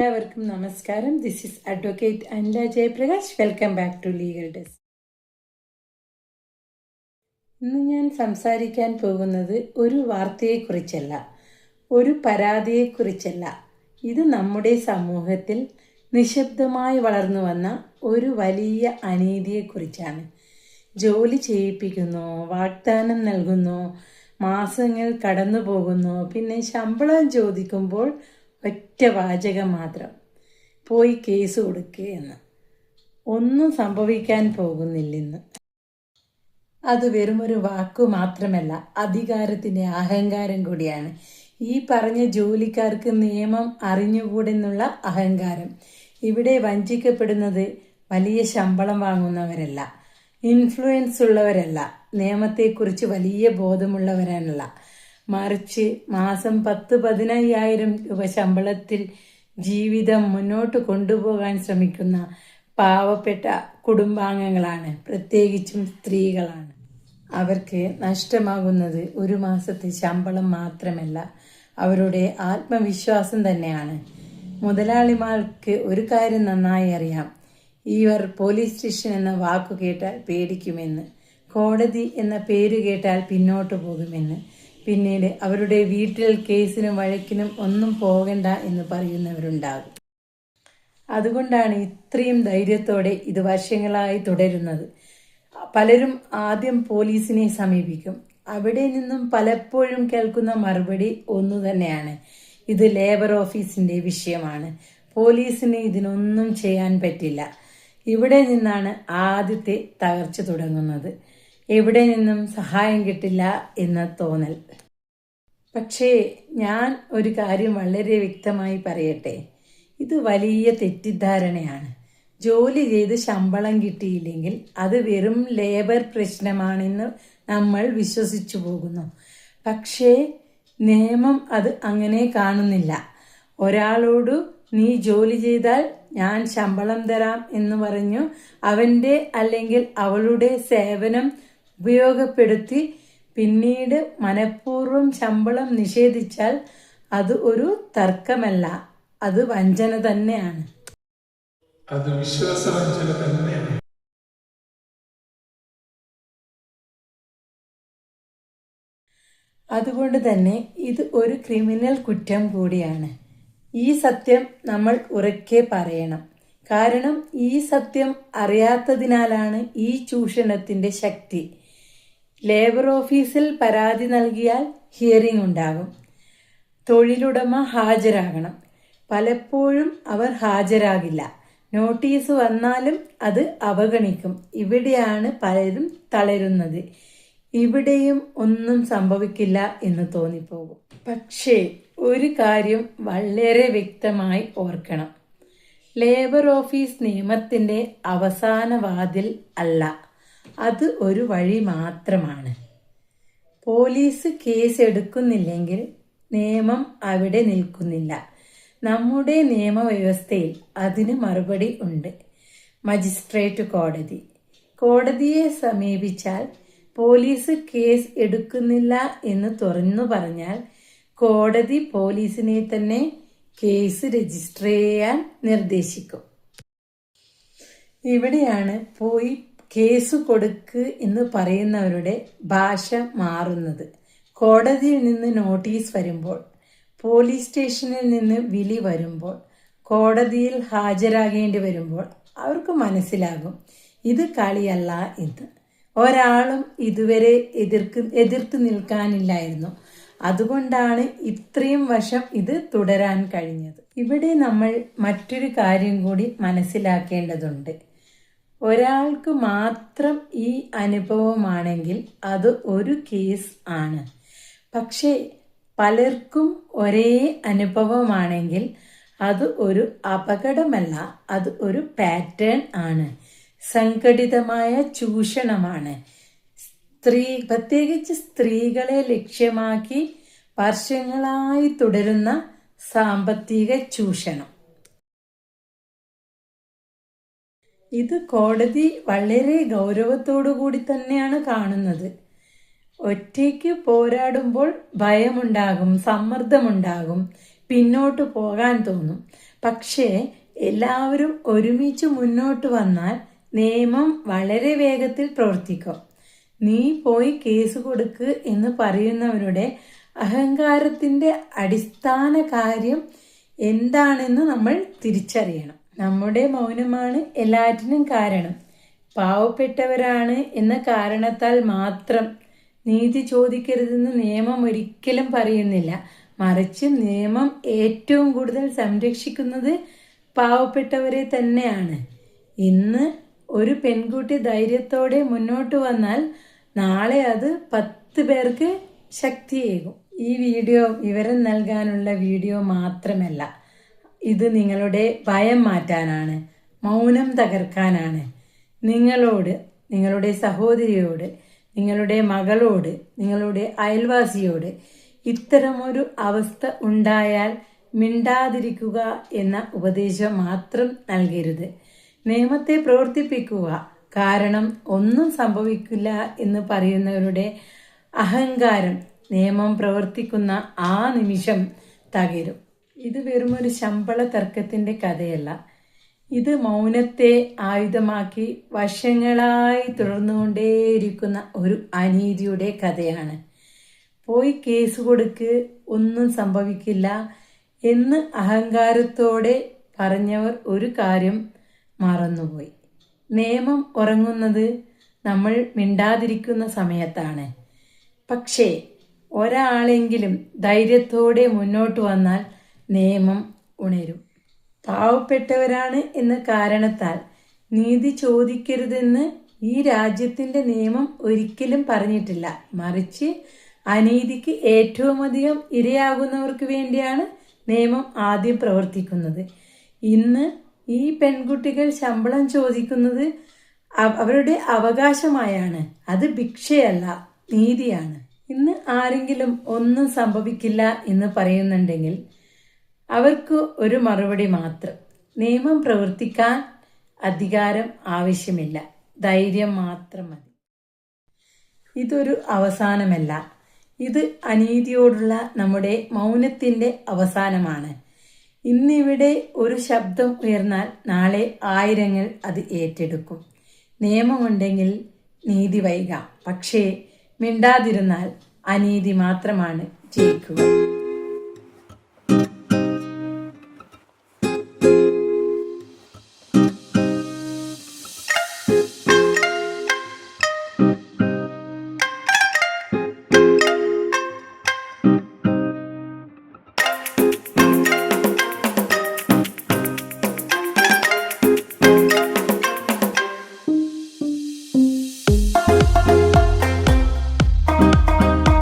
എല്ലാവർക്കും നമസ്കാരം. This is advocate Anila Jayaprakash welcome back to legal desk ഇന്ന് ഞാൻ സംസാരിക്കാൻ പോകുന്നത് ഒരു വാർത്തയെക്കുറിച്ചല്ല ഒരു പരാതിയെക്കുറിച്ചല്ല. ഇത് നമ്മുടെ സമൂഹത്തിൽ നിശബ്ദമായി വളർന്നു വന്ന ഒരു വലിയ അനീതിയെക്കുറിച്ചാണ്. ജോലി ചെയ്യിപ്പിക്കുന്നു വാഗ്ദാനം നൽകുന്നു മാസങ്ങൾ കടന്നു പോകുന്നു പിന്നെ ശമ്പളം ചോദിക്കുമ്പോൾ ഒറ്റ വാചകം മാത്രം. പോയി കേസ് കൊടുക്കുക എന്ന്. ഒന്നും സംഭവിക്കാൻ പോകുന്നില്ലെന്ന്. അത് വെറുമൊരു വാക്കു മാത്രമല്ല അധികാരത്തിന്റെ അഹങ്കാരം കൂടിയാണ്. ഈ പറഞ്ഞ ജോലിക്കാർക്ക് നിയമം അറിഞ്ഞുകൂടെന്നുള്ള അഹങ്കാരം. ഇവിടെ വഞ്ചിക്കപ്പെടുന്നത് വലിയ ശമ്പളം വാങ്ങുന്നവരല്ല ഇൻഫ്ലുവൻസ് ഉള്ളവരല്ല നിയമത്തെക്കുറിച്ച് വലിയ ബോധമുള്ളവരല്ല മറിച്ച് മാസം പത്ത് പതിനയ്യായിരം രൂപ ശമ്പളത്തിൽ ജീവിതം മുന്നോട്ട് കൊണ്ടുപോകാൻ ശ്രമിക്കുന്ന പാവപ്പെട്ട കുടുംബാംഗങ്ങളാണ്. പ്രത്യേകിച്ചും സ്ത്രീകളാണ്. അവർക്ക് നഷ്ടമാകുന്നത് ഒരു മാസത്തെ ശമ്പളം മാത്രമല്ല അവരുടെ ആത്മവിശ്വാസം തന്നെയാണ്. മുതലാളിമാർക്ക് ഒരു കാര്യം നന്നായി അറിയാം. ഇവർ പോലീസ് സ്റ്റേഷൻ എന്ന വാക്കു കേട്ടാൽ പേടിക്കുമെന്ന് കോടതി എന്ന പേര് കേട്ടാൽ പിന്നോട്ട് പോകുമെന്ന്. പിന്നീട് അവരുടെ വീട്ടിൽ കേസിനും വഴക്കിനും ഒന്നും പോകണ്ട എന്ന് പറയുന്നവരുണ്ടാകും. അതുകൊണ്ടാണ് ഇത്രയും ധൈര്യത്തോടെ ഇത് വർഷങ്ങളായി തുടരുന്നത്. പലരും ആദ്യം പോലീസിനെ സമീപിക്കും. അവിടെ നിന്നും പലപ്പോഴും കേൾക്കുന്ന മറുപടി ഒന്നു തന്നെയാണ്. ഇത് ലേബർ ഓഫീസിന്റെ വിഷയമാണ്. പോലീസിന് ഇതിനൊന്നും ചെയ്യാൻ പറ്റില്ല. ഇവിടെ നിന്നാണ് ആദ്യത്തെ തകർച്ച തുടങ്ങുന്നത്. എവിടെ നിന്നും സഹായം കിട്ടില്ല എന്ന തോന്നൽ. പക്ഷേ ഞാൻ ഒരു കാര്യം വളരെ വ്യക്തമായി പറയട്ടെ. ഇത് വലിയ തെറ്റിദ്ധാരണയാണ്. ജോലി ചെയ്ത് ശമ്പളം കിട്ടിയില്ലെങ്കിൽ അത് വെറും ലേബർ പ്രശ്നമാണെന്ന് നമ്മൾ വിശ്വസിച്ചു പോകുന്നു. പക്ഷേ നിയമം അത് അങ്ങനെ കാണുന്നില്ല. ഒരാളോട് നീ ജോലി ചെയ്താൽ ഞാൻ ശമ്പളം തരാം എന്ന് പറഞ്ഞു അവന്റെ അല്ലെങ്കിൽ അവളുടെ സേവനം ഉപയോഗപ്പെടുത്തി പിന്നീട് മനഃപൂർവം ശമ്പളം നിഷേധിച്ചാൽ അത് ഒരു തർക്കമല്ല. അത് വഞ്ചന തന്നെയാണ്. അത് വിശ്വാസവഞ്ചന തന്നെയാണ്. അതുകൊണ്ട് തന്നെ ഇത് ഒരു ക്രിമിനൽ കുറ്റം കൂടിയാണ്. ഈ സത്യം നമ്മൾ ഉറക്കെ പറയണം. കാരണം ഈ സത്യം അറിയാത്തതിനാലാണ് ഈ ചൂഷണത്തിന്റെ ശക്തി. ലേബർ ഓഫീസിൽ പരാതി നൽകിയാൽ ഹിയറിംഗ് ഉണ്ടാകും. തൊഴിലുടമ ഹാജരാകണം. പലപ്പോഴും അവർ ഹാജരാകില്ല. നോട്ടീസ് വന്നാലും അത് അവഗണിക്കും. ഇവിടെയാണ് പലരും തളരുന്നത്. ഇവിടെയും ഒന്നും സംഭവിക്കില്ല എന്ന് തോന്നിപ്പോകും. പക്ഷേ ഒരു കാര്യം വളരെ വ്യക്തമായി ഓർക്കണം. ലേബർ ഓഫീസ് നിയമത്തിന്റെ അവസാന വാതിൽ അല്ല. അത് ഒരു വഴി മാത്രമാണ്. പോലീസ് കേസ് എടുക്കുന്നില്ലെങ്കിൽ നിയമം അവിടെ നിൽക്കുന്നില്ല. നമ്മുടെ നിയമവ്യവസ്ഥയിൽ അതിന് മറുപടി ഉണ്ട്. മജിസ്ട്രേറ്റ് കോടതി. കോടതിയെ സമീപിച്ചാൽ പോലീസ് കേസ് എടുക്കുന്നില്ല എന്ന് തുറന്നു പറഞ്ഞാൽ കോടതി പോലീസിനെ തന്നെ കേസ് രജിസ്റ്റർ ചെയ്യാൻ നിർദ്ദേശിക്കും. ഇവിടെയാണ് പോയി കേസ് കൊടുക്ക് എന്ന് പറയുന്നവരുടെ ഭാഷ മാറുന്നത്. കോടതിയിൽ നിന്ന് നോട്ടീസ് വരുമ്പോൾ പോലീസ് സ്റ്റേഷനിൽ നിന്ന് വിളി വരുമ്പോൾ കോടതിയിൽ ഹാജരാകേണ്ടി വരുമ്പോൾ അവർക്ക് മനസ്സിലാകും ഇത് കളിയല്ല എന്ന് ഒരാളും ഇതുവരെ എതിർക്ക് എതിർത്ത് നിൽക്കാനില്ലായിരുന്നു. അതുകൊണ്ടാണ് ഇത്രയും വർഷം ഇത് തുടരാൻ കഴിഞ്ഞത്. ഇവിടെ നമ്മൾ മറ്റൊരു കാര്യം കൂടി മനസ്സിലാക്കേണ്ടതുണ്ട്. ഒരാൾക്ക് മാത്രം ഈ അനുഭവമാണെങ്കിൽ അത് ഒരു കേസ് ആണ്. പക്ഷേ പലർക്കും ഒരേ അനുഭവമാണെങ്കിൽ അത് ഒരു അപകടമല്ല അത് ഒരു പാറ്റേൺ ആണ്. സംഘടിതമായ ചൂഷണമാണ്. സ്ത്രീ പ്രത്യേകിച്ച് സ്ത്രീകളെ ലക്ഷ്യമാക്കി വർഷങ്ങളായി തുടരുന്ന സാമ്പത്തിക ചൂഷണം. ഇത് കോടതി വളരെ ഗൗരവത്തോടു കൂടി തന്നെയാണ് കാണുന്നത്. ഒറ്റയ്ക്ക് പോരാടുമ്പോൾ ഭയമുണ്ടാകും സമ്മർദ്ദമുണ്ടാകും പിന്നോട്ട് പോകാൻ തോന്നും. പക്ഷേ എല്ലാവരും ഒരുമിച്ച് മുന്നോട്ട് വന്നാൽ നിയമം വളരെ വേഗത്തിൽ പ്രവർത്തിക്കും. നീ പോയി കേസ് കൊടുക്ക് എന്ന് പറയുന്നവരുടെ അഹങ്കാരത്തിന്റെ അടിസ്ഥാന കാര്യം എന്താണെന്ന് നമ്മൾ തിരിച്ചറിയണം. നമ്മുടെ മൗനമാണ് എല്ലാറ്റിനും കാരണം. പാവപ്പെട്ടവരാണ് എന്ന കാരണത്താൽ മാത്രം നീതി ചോദിക്കരുതെന്ന് നിയമം ഒരിക്കലും പറയുന്നില്ല. മറിച്ച് നിയമം ഏറ്റവും കൂടുതൽ സംരക്ഷിക്കുന്നത് പാവപ്പെട്ടവരെ തന്നെയാണ്. ഇന്ന് ഒരു പെൺകുട്ടി ധൈര്യത്തോടെ മുന്നോട്ട് വന്നാൽ നാളെ അത് പത്ത് പേർക്ക് ശക്തിയേകും. ഈ വീഡിയോ വിവരം നൽകാനുള്ള വീഡിയോ മാത്രമല്ല. ഇത് നിങ്ങളുടെ ഭയം മാറ്റാനാണ് മൗനം തകർക്കാനാണ്. നിങ്ങളോട് നിങ്ങളുടെ സഹോദരിയോട് നിങ്ങളുടെ മകളോട് നിങ്ങളുടെ അയൽവാസിയോട് ഇത്തരമൊരു അവസ്ഥ ഉണ്ടായാൽ മിണ്ടാതിരിക്കുക എന്ന ഉപദേശം മാത്രം നൽകരുത്. നിയമത്തെ പ്രവർത്തിപ്പിക്കുക കാരണം ഒന്നും സംഭവിക്കില്ല എന്ന് പറയുന്നവരുടെ അഹങ്കാരം നിയമം പ്രവർത്തിക്കുന്ന ആ നിമിഷം തകരും. ഇത് വെറും ഒരു ശമ്പള തർക്കത്തിന്റെ കഥയല്ല. ഇത് മൗനത്തെ ആയുധമാക്കി വശങ്ങളായി തുടർന്നുകൊണ്ടേയിരിക്കുന്ന ഒരു അനീതിയുടെ കഥയാണ്. പോയി കേസ് കൊടുക്ക് ഒന്നും സംഭവിക്കില്ല എന്ന് അഹങ്കാരത്തോടെ പറഞ്ഞവർ ഒരു കാര്യം മറന്നുപോയി. നിയമം ഉറങ്ങുന്നത് നമ്മൾ മിണ്ടാതിരിക്കുന്ന സമയത്താണ്. പക്ഷേ ഒരാളെങ്കിലും ധൈര്യത്തോടെ മുന്നോട്ട് വന്നാൽ നിയമം ഉണരും. പാവപ്പെട്ടവരാണ് എന്ന കാരണത്താൽ നീതി ചോദിക്കരുതെന്ന് ഈ രാജ്യത്തിന്റെ നിയമം ഒരിക്കലും പറഞ്ഞിട്ടില്ല. മറിച്ച് അനീതിക്ക് ഏറ്റവും അധികം ഇരയാകുന്നവർക്ക് വേണ്ടിയാണ് നിയമം ആദ്യം പ്രവർത്തിക്കുന്നത്. ഇന്ന് ഈ പെൺകുട്ടികൾ ശമ്പളം ചോദിക്കുന്നത് അവരുടെ അവകാശമായാണ്. അത് ഭിക്ഷയല്ല നീതിയാണ്. ഇന്ന് ആരെങ്കിലും ഒന്നും സംഭവിക്കില്ല എന്ന് പറയുന്നുണ്ടെങ്കിൽ അവർക്ക് ഒരു മറുപടി മാത്രം. നിയമം പ്രവർത്തിക്കാൻ അധികാരം ആവശ്യമില്ല. ധൈര്യം മാത്രം മതി. ഇതൊരു അവസാനമല്ല. ഇത് അനീതിയോടുള്ള നമ്മുടെ മൗനത്തിന്റെ അവസാനമാണ്. ഇന്നിവിടെ ഒരു ശബ്ദം ഉയർന്നാൽ നാളെ ആയിരങ്ങൾ അത് ഏറ്റെടുക്കും. നിയമമുണ്ടെങ്കിൽ നീതി വൈകാം. പക്ഷേ മിണ്ടാതിരുന്നാൽ അനീതി മാത്രമാണ് ജയിക്കുക.